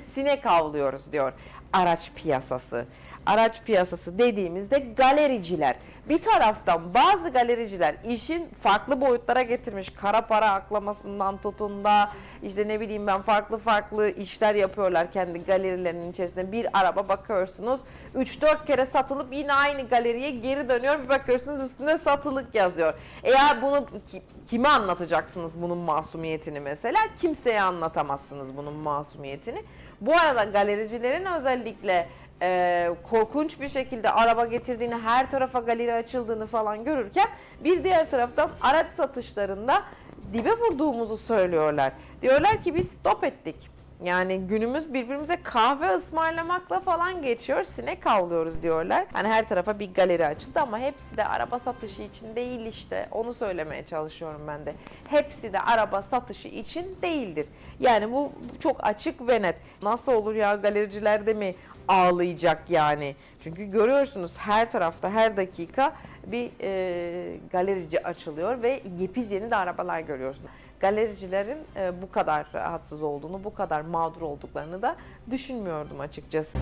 Sinek avlıyoruz diyor araç piyasası. Araç piyasası dediğimizde galericiler. Bir taraftan bazı galericiler işin farklı boyutlara getirmiş. Kara para aklamasından tutun da işte ne bileyim ben farklı farklı işler yapıyorlar kendi galerilerinin içerisinde. Bir araba bakıyorsunuz 3-4 kere satılıp yine aynı galeriye geri dönüyor. Bir bakıyorsunuz üstünde satılık yazıyor. Eğer bunu ki- kime anlatacaksınız bunun masumiyetini mesela? Kimseye anlatamazsınız bunun masumiyetini. Bu arada galericilerin özellikle e, korkunç bir şekilde araba getirdiğini, her tarafa galeri açıldığını falan görürken bir diğer taraftan araç satışlarında dibe vurduğumuzu söylüyorlar. Diyorlar ki biz stop ettik. Yani günümüz birbirimize kahve ısmarlamakla falan geçiyor. Sinek avlıyoruz diyorlar. Hani her tarafa bir galeri açıldı ama hepsi de araba satışı için değil işte. Onu söylemeye çalışıyorum ben de. Hepsi de araba satışı için değildir. Yani bu çok açık ve net. Nasıl olur ya galericiler de mi ağlayacak yani? Çünkü görüyorsunuz her tarafta her dakika bir e, galerici açılıyor ve yepiz yeni de arabalar görüyorsunuz. Galericilerin e, bu kadar rahatsız olduğunu, bu kadar mağdur olduklarını da düşünmüyordum açıkçası.